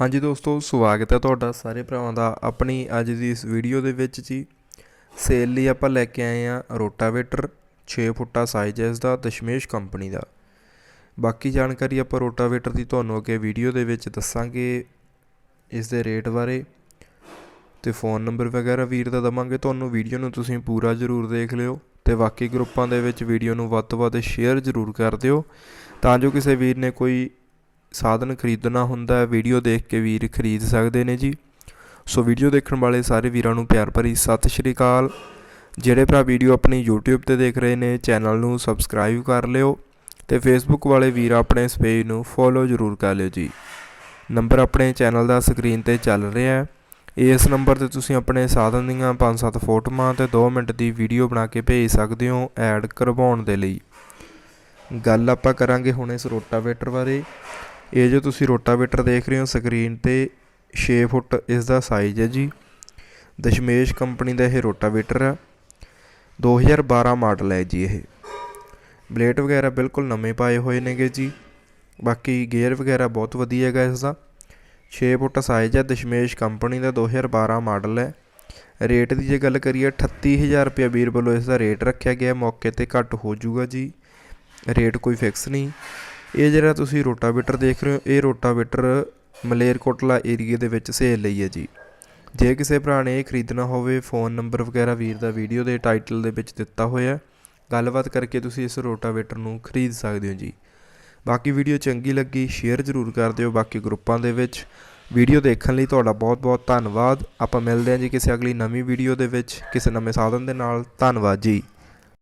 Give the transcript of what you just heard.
ਹਾਂਜੀ ਦੋਸਤੋ, ਸਵਾਗਤ ਹੈ ਤੁਹਾਡਾ ਸਾਰੇ ਭਰਾਵਾਂ ਦਾ ਆਪਣੀ ਅੱਜ ਦੀ ਇਸ ਵੀਡੀਓ ਦੇ ਵਿੱਚ ਜੀ। ਸੇਲ ਲਈ ਆਪਾਂ ਲੈ ਕੇ ਆਏ ਆ ਰੋਟਾਵੇਟਰ 6 ਫੁੱਟਾ ਸਾਈਜ਼ ਹੈ ਇਸ ਦਾ ਦਸ਼ਮੇਸ਼ ਕੰਪਨੀ ਦਾ। ਬਾਕੀ ਜਾਣਕਾਰੀ ਆਪਾਂ ਰੋਟਾਵੇਟਰ ਦੀ ਤੁਹਾਨੂੰ ਅੱਗੇ ਵੀਡੀਓ ਦੇ ਵਿੱਚ ਦੱਸਾਂਗੇ ਇਸ ਦੇ ਰੇਟ ਬਾਰੇ। ਤੇ ਫੋਨ ਨੰਬਰ ਵਗੈਰਾ ਵੀਰ ਦਾ ਦਵਾਂਗੇ, ਤੁਹਾਨੂੰ ਵੀਡੀਓ ਨੂੰ ਤੁਸੀਂ ਪੂਰਾ ਜ਼ਰੂਰ ਦੇਖ ਲਿਓ ਤੇ ਬਾਕੀ ਗਰੁੱਪਾਂ ਦੇ ਵਿੱਚ ਵੀਡੀਓ ਨੂੰ ਵੱਧ ਤੋਂ ਵੱਧ ਸ਼ੇਅਰ ਜ਼ਰੂਰ ਕਰ ਦਿਓ। ਤਾਂ ਜੋ ਕਿਸੇ ਵੀਰ ਨੇ ਕੋਈ ਸਾਧਨ ਖਰੀਦਣਾ ਹੁੰਦਾ ਵੀਡੀਓ ਦੇਖ ਕੇ ਵੀਰ ਖਰੀਦ ਸਕਦੇ ਨੇ ਜੀ। ਸੋ ਵੀਡੀਓ ਦੇਖਣ ਵਾਲੇ ਸਾਰੇ ਵੀਰਾਂ ਨੂੰ ਪਿਆਰ ਭਰੀ ਸਤਿ ਸ਼੍ਰੀ ਅਕਾਲ। ਜਿਹੜੇ ਭਰਾ ਵੀਡੀਓ ਆਪਣੀ YouTube ਤੇ ਦੇਖ ਰਹੇ ਨੇ ਚੈਨਲ ਨੂੰ ਸਬਸਕ੍ਰਾਈਬ ਕਰ ਲਿਓ ਤੇ Facebook ਵਾਲੇ ਵੀਰ ਆਪਣੇ ਇਸ ਪੇਜ ਨੂੰ ਫੋਲੋ ਜ਼ਰੂਰ ਕਰ ਲਿਓ ਜੀ। ਨੰਬਰ ਆਪਣੇ ਚੈਨਲ ਦਾ ਸਕਰੀਨ ਤੇ ਚੱਲ ਰਿਹਾ ਹੈ। ਇਸ ਨੰਬਰ ਤੇ ਤੁਸੀਂ ਆਪਣੇ ਸਾਧਨ ਦੀਆਂ 5-7 ਫੋਟੋਆਂ ਤੇ 2 ਮਿੰਟ ਦੀ ਵੀਡੀਓ ਬਣਾ ਕੇ ਭੇਜ ਸਕਦੇ ਹੋ ਐਡ ਕਰਵਾਉਣ ਦੇ ਲਈ। ਗੱਲ ਆਪਾਂ ਕਰਾਂਗੇ ਹੁਣ ਇਸ ਰੋਟਾਵੇਟਰ ਬਾਰੇ। ਇਹ ਜੋ ਤੁਸੀਂ ਰੋਟਾਵੇਟਰ ਦੇਖ ਰਹੇ ਹੋ ਸਕਰੀਨ ਤੇ 6 ਫੁੱਟ ਇਸ ਦਾ ਸਾਈਜ਼ ਹੈ ਜੀ। ਦਸ਼ਮੇਸ਼ ਕੰਪਨੀ ਦਾ ਇਹ ਰੋਟਾਵੇਟਰ ਹੈ 2012 ਮਾਡਲ ਹੈ ਜੀ ਇਹ। ਬਲੇਡ ਵਗੈਰਾ ਬਿਲਕੁਲ ਨਵੇਂ ਪਾਏ ਹੋਏ ਨੇਗੇ ਜੀ। ਬਾਕੀ ਗੇਅਰ ਵਗੈਰਾ ਬਹੁਤ ਵਧੀਆ ਹੈਗਾ ਇਸ ਦਾ 6 ਫੁੱਟ ਸਾਈਜ਼ ਹੈ, ਦਸ਼ਮੇਸ਼ ਕੰਪਨੀ ਦਾ 2012 ਮਾਡਲ ਹੈ। ਰੇਟ ਦੀ ਜੇ ਗੱਲ ਕਰੀਏ 38000 ਰੁਪਏ ਵੀਰ ਵੱਲੋਂ ਇਸ ਦਾ ਰੇਟ ਰੱਖਿਆ ਗਿਆ। ਮੌਕੇ ਤੇ ਘੱਟ ਹੋ ਜਾਊਗਾ ਜੀ। ਰੇਟ ਕੋਈ ਫਿਕਸ ਨਹੀਂ। ਇਹ ਜਿਹੜਾ ਤੁਸੀਂ ਰੋਟਾਵੇਟਰ ਦੇਖ ਰਹੇ ਹੋ, ਇਹ ਰੋਟਾਵੇਟਰ ਮਲੇਰਕੋਟਲਾ ਏਰੀਏ ਦੇ ਵਿੱਚ ਸੇਲ ਲਈ ਹੈ ਜੀ। ਜੇ ਕਿਸੇ ਭਰਾ ਨੇ ਇਹ ਖਰੀਦਣਾ ਹੋਵੇ, ਫੋਨ ਨੰਬਰ ਵਗੈਰਾ ਵੀਰ ਦਾ ਵੀਡੀਓ ਦੇ ਟਾਈਟਲ ਦੇ ਵਿੱਚ ਦਿੱਤਾ ਹੋਇਆ ਹੈ। ਗੱਲਬਾਤ ਕਰਕੇ ਤੁਸੀਂ ਇਸ ਰੋਟਾਵੇਟਰ ਨੂੰ ਖਰੀਦ ਸਕਦੇ ਹੋ ਜੀ। ਬਾਕੀ ਵੀਡੀਓ ਚੰਗੀ ਲੱਗੀ, ਸ਼ੇਅਰ ਜ਼ਰੂਰ ਕਰ ਦਿਓ ਬਾਕੀ ਗਰੁੱਪਾਂ ਦੇ ਵਿੱਚ। ਵੀਡੀਓ ਦੇਖਣ ਲਈ ਤੁਹਾਡਾ ਬਹੁਤ ਬਹੁਤ ਧੰਨਵਾਦ। ਆਪਾਂ ਮਿਲਦੇ ਹਾਂ ਜੀ ਕਿਸੇ ਅਗਲੀ ਨਵੀਂ ਵੀਡੀਓ ਦੇ ਵਿੱਚ, ਕਿਸੇ ਨਵੇਂ ਸਾਧਨ ਦੇ ਨਾਲ। ਧੰਨਵਾਦ ਜੀ।